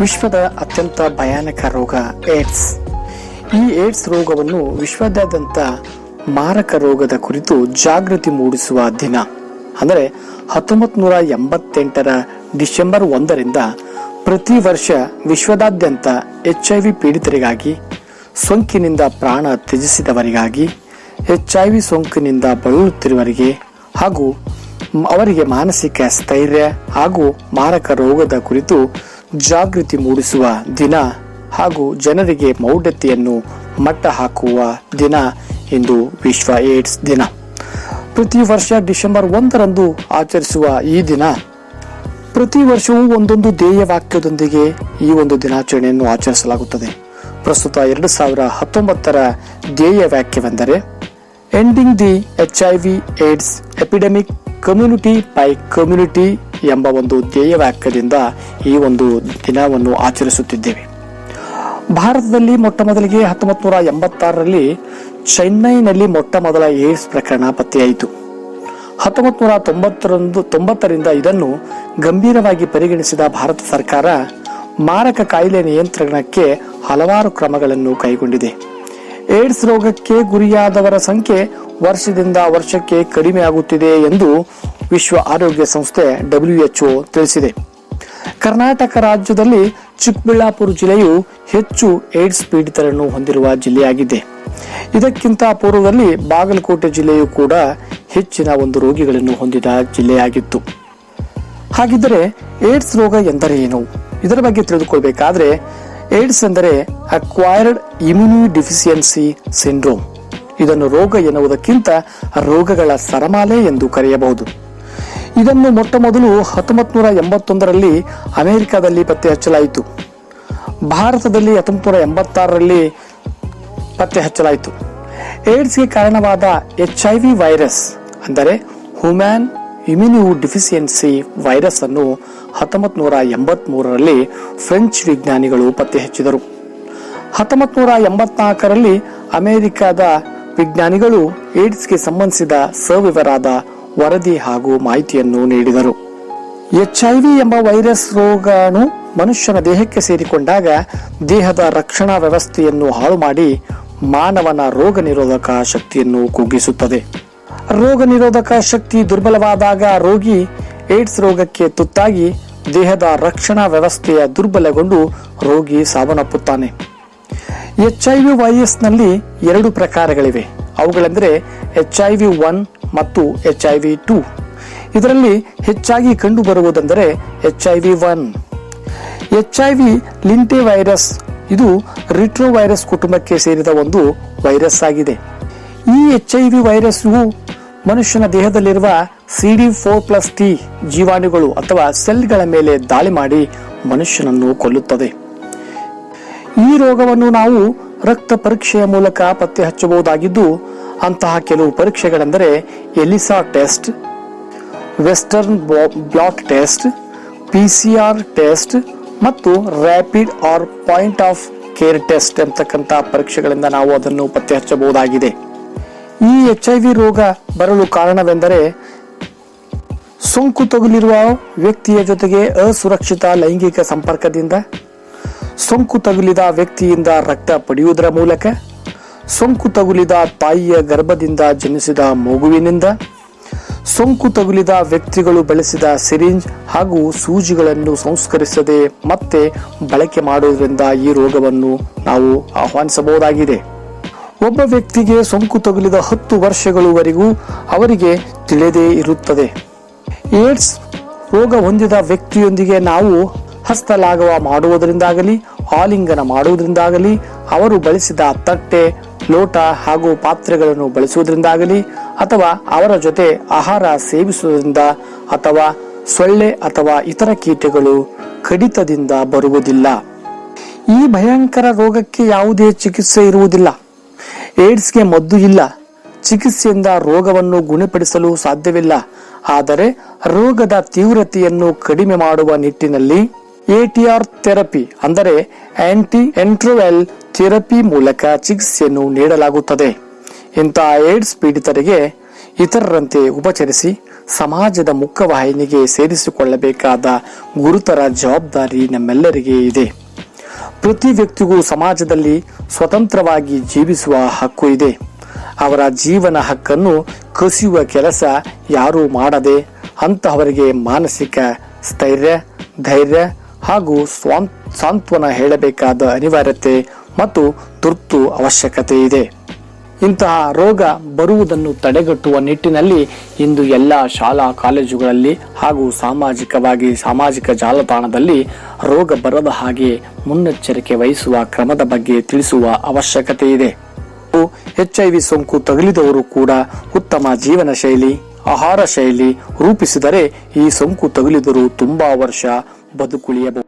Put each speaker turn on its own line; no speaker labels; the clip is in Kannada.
ವಿಶ್ವದ ಅತ್ಯಂತ ಭಯಾನಕ ರೋಗ ಏಡ್ಸ್. ಈ ಏಡ್ಸ್ ರೋಗವನ್ನು ವಿಶ್ವದಾದ್ಯಂತ ಮಾರಕ ರೋಗದ ಕುರಿತು ಜಾಗೃತಿ ಮೂಡಿಸುವ ದಿನ. ಅಂದರೆ ಹತ್ತೊಂಬತ್ತು ನೂರ ಎಂಬತ್ತೆಂಟರ ಡಿಸೆಂಬರ್ ಒಂದರಿಂದ ಪ್ರತಿ ವರ್ಷ ವಿಶ್ವದಾದ್ಯಂತ ಎಚ್ ಐ ವಿ ಪೀಡಿತರಿಗಾಗಿ, ಸೋಂಕಿನಿಂದ ಪ್ರಾಣ ತ್ಯಜಿಸಿದವರಿಗಾಗಿ, ಎಚ್ ಐ ವಿ ಸೋಂಕಿನಿಂದ ಬಳಲುತ್ತಿರುವವರಿಗೆ ಹಾಗೂ ಅವರಿಗೆ ಮಾನಸಿಕ ಸ್ಥೈರ್ಯ ಹಾಗೂ ಮಾರಕ ರೋಗದ ಕುರಿತು ಜಾಗೃತಿ ಮೂಡಿಸುವ ದಿನ ಹಾಗೂ ಜನರಿಗೆ ಮೌಢ್ಯತೆಯನ್ನು ಮಟ್ಟ ಹಾಕುವ ದಿನ ಎಂದು ವಿಶ್ವ ಏಡ್ಸ್ ದಿನ. ಪ್ರತಿ ವರ್ಷ ಡಿಸೆಂಬರ್ ಒಂದರಂದು ಆಚರಿಸುವ ಈ ದಿನ ಪ್ರತಿ ವರ್ಷವೂ ಒಂದೊಂದು ಧ್ಯೇಯ ವಾಕ್ಯದೊಂದಿಗೆ ಈ ಒಂದು ದಿನಾಚರಣೆಯನ್ನು ಆಚರಿಸಲಾಗುತ್ತದೆ. ಪ್ರಸ್ತುತ ಎರಡು ಸಾವಿರ ಹತ್ತೊಂಬತ್ತರ ಧ್ಯೇಯ ವಾಕ್ಯವೆಂದರೆ ending the H I V AIDS epidemic community by community ಎಂಬ ಒಂದು ಧ್ಯೇಯ ವಾಕ್ಯದಿಂದ ಈ ಒಂದು ದಿನವನ್ನು ಆಚರಿಸುತ್ತಿದ್ದೇವೆ. ಭಾರತದಲ್ಲಿ ಮೊಟ್ಟ ಮೊದಲಿಗೆ ಹತ್ತೊಂಬತ್ತು ನೂರ ಎಂಬತ್ತಾರರಲ್ಲಿ ಚೆನ್ನೈನಲ್ಲಿ ಮೊಟ್ಟ ಮೊದಲ ಏಡ್ಸ್ ಪ್ರಕರಣ ಪತ್ತೆಯಾಯಿತು. ಹತ್ತೊಂಬತ್ತು ನೂರ ತೊಂಬತ್ತರಂದು, ತೊಂಬತ್ತರಿಂದ ಇದನ್ನು ಗಂಭೀರವಾಗಿ ಪರಿಗಣಿಸಿದ ಭಾರತ ಸರ್ಕಾರ ಮಾರಕ ಕಾಯಿಲೆ ನಿಯಂತ್ರಣಕ್ಕೆ ಹಲವಾರು ಕ್ರಮಗಳನ್ನು ಕೈಗೊಂಡಿದೆ. ಏಡ್ಸ್ ರೋಗಕ್ಕೆ ಗುರಿಯಾದವರ ಸಂಖ್ಯೆ ವರ್ಷದಿಂದ ವರ್ಷಕ್ಕೆ ಕಡಿಮೆಯಾಗುತ್ತಿದೆ ಎಂದು ವಿಶ್ವ ಆರೋಗ್ಯ ಸಂಸ್ಥೆ ಡಬ್ಲ್ಯೂಎಚ್ಒ ತಿಳಿಸಿದೆ. ಕರ್ನಾಟಕ ರಾಜ್ಯದಲ್ಲಿ ಚಿಕ್ಕಬಳ್ಳಾಪುರ ಜಿಲ್ಲೆಯು ಹೆಚ್ಚು ಏಡ್ಸ್ ಪೀಡಿತರನ್ನು ಹೊಂದಿರುವ ಜಿಲ್ಲೆಯಾಗಿದೆ. ಇದಕ್ಕಿಂತ ಪೂರ್ವದಲ್ಲಿ ಬಾಗಲಕೋಟೆ ಜಿಲ್ಲೆಯು ಕೂಡ ಹೆಚ್ಚಿನ ಒಂದು ರೋಗಿಗಳನ್ನು ಹೊಂದಿದ ಜಿಲ್ಲೆಯಾಗಿತ್ತು. ಹಾಗಿದ್ದರೆ ಏಡ್ಸ್ ರೋಗ ಎಂದರೇನು ಇದರ ಬಗ್ಗೆ ತಿಳಿದುಕೊಳ್ಬೇಕಾದ್ರೆ ಏಡ್ಸ್ ಎಂದರೆ ಅಕ್ವೈರ್ಡ್ ಇಮ್ಯುನಿ ಡಿಫಿಸಿಯನ್ಸಿ ಸಿಂಡ್ರೋಮ್ ಇದನ್ನು ರೋಗ ಎನ್ನುವುದಕ್ಕಿಂತ ರೋಗಗಳ ಸರಮಾಲೆ ಎಂದು ಕರೆಯಬಹುದು. ಇದನ್ನು ಮೊಟ್ಟ ಮೊದಲು ಹತ್ತೊಂಬತ್ತು ನೂರ ಎಂಬತ್ತೊಂದರಲ್ಲಿ ಅಮೆರಿಕದಲ್ಲಿ ಪತ್ತೆ ಹಚ್ಚಲಾಯಿತು. ಭಾರತದಲ್ಲಿ ಹತ್ತೊಂಬತ್ತು ನೂರ ಎಂಬತ್ತಾರರಲ್ಲಿ ಪತ್ತೆ ಹಚ್ಚಲಾಯಿತು. ಏಡ್ಸ್ಗೆ ಕಾರಣವಾದ ಎಚ್ ಐ ವಿ ವೈರಸ್, ಅಂದರೆ ಹ್ಯೂಮ್ಯಾನ್ ಇಮ್ಯುನಿ ಡಿಫಿಸಿಯನ್ಸಿ ವೈರಸ್ ಅನ್ನು ಹತ್ತೊಂಬತ್ತು ನೂರ ಫ್ರೆಂಚ್ ವಿಜ್ಞಾನಿಗಳು ಪತ್ತೆ ಹಚ್ಚಿದರು. ಹತ್ತೊಂಬತ್ತು ನೂರ ಎಂಬತ್ನಾಲ್ಕರಲ್ಲಿ ಅಮೆರಿಕದ ವಿಜ್ಞಾನಿಗಳು ಏಡ್ಸ್ಗೆ ಸಂಬಂಧಿಸಿದ ಸವಿವರಾದ ವರದಿ ಹಾಗೂ ಮಾಹಿತಿಯನ್ನು ನೀಡಿದರು. ಎಚ್ ಐ ವಿ ಎಂಬ ವೈರಸ್ ರೋಗಾಣು ಮನುಷ್ಯನ ದೇಹಕ್ಕೆ ಸೇರಿಕೊಂಡಾಗ ದೇಹದ ರಕ್ಷಣಾ ವ್ಯವಸ್ಥೆಯನ್ನು ಹಾಳು ಮಾಡಿ ಮಾನವನ ರೋಗ ನಿರೋಧಕ ಶಕ್ತಿಯನ್ನು ಕುಗ್ಗಿಸುತ್ತದೆ. ರೋಗ ನಿರೋಧಕ ಶಕ್ತಿ ದುರ್ಬಲವಾದಾಗ ರೋಗಿ ಏಡ್ಸ್ ರೋಗಕ್ಕೆ ತುತ್ತಾಗಿ ದೇಹದ ರಕ್ಷಣಾ ವ್ಯವಸ್ಥೆಯ ದುರ್ಬಲಗೊಂಡು ರೋಗಿ ಸಾವನ್ನಪ್ಪುತ್ತಾನೆ. ಎಚ್ ಐ ವಿ ವೈರಸ್ನಲ್ಲಿ ಎರಡು ಪ್ರಕಾರಗಳಿವೆ. ಅವುಗಳೆಂದರೆ ಎಚ್ ಐ ವಿ ಒನ್ ಮತ್ತು ಎಚ್ ಐ ವಿ ಟೂ. ಇದರಲ್ಲಿ ಹೆಚ್ಚಾಗಿ ಕಂಡುಬರುವುದೆಂದರೆ H I V one. H I V ಲಿಂಟೆ virus, ಇದು ರಿಟ್ರೋ ವೈರಸ್ ಕುಟುಂಬಕ್ಕೆ ಸೇರಿದ ಒಂದು ವೈರಸ್ ಆಗಿದೆ ಈ ಎಚ್ ಐ ವಿ ವೈರಸ್ವು ಮನುಷ್ಯನ ದೇಹದಲ್ಲಿರುವ C D four plus T ಜೀವಾಣುಗಳು ಅಥವಾ ಸೆಲ್ಗಳ ಮೇಲೆ ದಾಳಿ ಮಾಡಿ ಮನುಷ್ಯನನ್ನು ಕೊಲ್ಲುತ್ತದೆ. ಈ ರೋಗವನ್ನು ನಾವು ರಕ್ತ ಪರೀಕ್ಷೆಯ ಮೂಲಕ ಪತ್ತೆ ಹಚ್ಚಬಹುದಾಗಿದ್ದು, ಅಂತಹ ಕೆಲವು ಪರೀಕ್ಷೆಗಳೆಂದರೆ ELISA test, western blot test PCR test ಮತ್ತು rapid or point of care test ಎಂತಕ್ಕಂತಹ ಪರೀಕ್ಷೆಗಳಿಂದ ನಾವು ಅದನ್ನು ಪತ್ತೆ ಹಚ್ಚಬಹುದಾಗಿದೆ. ಈ ಎಚ್ ಐ ವಿ ರೋಗ ಬರಲು ಕಾರಣವೆಂದರೆ ಸೋಂಕು ತಗುಲಿರುವ ವ್ಯಕ್ತಿಯ ಜೊತೆಗೆ ಅಸುರಕ್ಷಿತ ಲೈಂಗಿಕ ಸಂಪರ್ಕದಿಂದ, ಸೋಂಕು ತಗುಲಿದ ವ್ಯಕ್ತಿಯಿಂದ ರಕ್ತ ಪಡೆಯುವುದರ ಮೂಲಕ, ಸೋಂಕು ತಗುಲಿದ ತಾಯಿಯ ಗರ್ಭದಿಂದ ಜನಿಸಿದ ಮಗುವಿನಿಂದ, ಸೋಂಕು ತಗುಲಿದ ವ್ಯಕ್ತಿಗಳು ಬಳಸಿದ ಸಿರಿಂಜ್ ಹಾಗೂ ಸೂಜಿಗಳನ್ನು ಸಂಸ್ಕರಿಸದೆ ಮತ್ತೆ ಬಳಕೆ ಮಾಡುವುದರಿಂದ ಈ ರೋಗವನ್ನು ನಾವು ಆಹ್ವಾನಿಸಬಹುದಾಗಿದೆ. ಒಬ್ಬ ವ್ಯಕ್ತಿಗೆ ಸೋಂಕು ತಗುಲಿದ ಹತ್ತು ವರ್ಷಗಳವರೆಗೂ ಅವರಿಗೆ ತಿಳಿದೇ ಇರುತ್ತದೆ. ಏಡ್ಸ್ ರೋಗ ಹೊಂದಿದ ವ್ಯಕ್ತಿಯೊಂದಿಗೆ ನಾವು ಹಸ್ತಲಾಘವ ಮಾಡುವುದರಿಂದಾಗಲಿ, ಆಲಿಂಗನ ಮಾಡುವುದರಿಂದಾಗಲಿ, ಅವರು ಬಳಸಿದ ತಟ್ಟೆ, ಲೋಟ ಹಾಗೂ ಪಾತ್ರೆಗಳನ್ನು ಬಳಸುವುದರಿಂದಾಗಲಿ ಅಥವಾ ಅವರ ಜೊತೆ ಆಹಾರ ಸೇವಿಸುವುದರಿಂದ ಅಥವಾ ಸೊಳ್ಳೆ ಅಥವಾ ಇತರ ಕೀಟಗಳು ಕಡಿತದಿಂದ ಬರುವುದಿಲ್ಲ. ಈ ಭಯಂಕರ ರೋಗಕ್ಕೆ ಯಾವುದೇ ಚಿಕಿತ್ಸೆ ಇರುವುದಿಲ್ಲ. ಏಡ್ಸ್ಗೆ ಮದ್ದು ಇಲ್ಲ. ಚಿಕಿತ್ಸೆಯಿಂದ ರೋಗವನ್ನು ಗುಣಪಡಿಸಲು ಸಾಧ್ಯವಿಲ್ಲ. ಆದರೆ ರೋಗದ ತೀವ್ರತೆಯನ್ನು ಕಡಿಮೆ ಮಾಡುವ ನಿಟ್ಟಿನಲ್ಲಿ ಎಟಿಆರ್ ಥೆರಪಿ ಅಂದರೆ ಆಂಟಿ ಎಂಟ್ರೋವೆಲ್ ಥೆರಪಿ ಮೂಲಕ ಚಿಕಿತ್ಸೆಯನ್ನು ನೀಡಲಾಗುತ್ತದೆ. ಇಂತಹ ಏಡ್ಸ್ ಪೀಡಿತರಿಗೆ ಇತರರಂತೆ ಉಪಚರಿಸಿ ಸಮಾಜದ ಮುಖ್ಯವಾಹಿನಿಗೆ ಸೇರಿಸಿಕೊಳ್ಳಬೇಕಾದ ಗುರುತರ ಜವಾಬ್ದಾರಿ ನಮ್ಮೆಲ್ಲರಿಗೆ ಇದೆ. ಪ್ರತಿ ವ್ಯಕ್ತಿಗೂ ಸಮಾಜದಲ್ಲಿ ಸ್ವತಂತ್ರವಾಗಿ ಜೀವಿಸುವ ಹಕ್ಕು ಇದೆ. ಅವರ ಜೀವನ ಹಕ್ಕನ್ನು ಕಸಿಯುವ ಕೆಲಸ ಯಾರೂ ಮಾಡದೆ ಅಂತಹವರಿಗೆ ಮಾನಸಿಕ ಸ್ಥೈರ್ಯ, ಧೈರ್ಯ ಹಾಗೂ ಸ್ವಾಂ- ಸಾಂತ್ವನ ಹೇಳಬೇಕಾದ ಅನಿವಾರ್ಯತೆ ಮತ್ತು ತುರ್ತು ಅವಶ್ಯಕತೆ ಇದೆ. ಇಂತಹ ರೋಗ ಬರುವುದನ್ನು ತಡೆಗಟ್ಟುವ ನಿಟ್ಟಿನಲ್ಲಿ ಇಂದು ಎಲ್ಲ ಶಾಲಾ ಕಾಲೇಜುಗಳಲ್ಲಿ ಹಾಗೂ ಸಾಮಾಜಿಕವಾಗಿ ಸಾಮಾಜಿಕ ಜಾಲತಾಣದಲ್ಲಿ ರೋಗ ಬರದ ಹಾಗೆ ಮುನ್ನೆಚ್ಚರಿಕೆ ವಹಿಸುವ ಕ್ರಮದ ಬಗ್ಗೆ ತಿಳಿಸುವ ಅವಶ್ಯಕತೆ ಇದೆ. ಎಚ್ ಐ ವಿ ಸೋಂಕು ತಗುಲಿದವರು ಕೂಡ ಉತ್ತಮ ಜೀವನ ಶೈಲಿ, ಆಹಾರ ಶೈಲಿ ರೂಪಿಸಿದರೆ ಈ ಸೋಂಕು ತಗುಲಿದರೂ ತುಂಬಾ ವರ್ಷ ಬದುಕುಳಿಯಬಹುದು.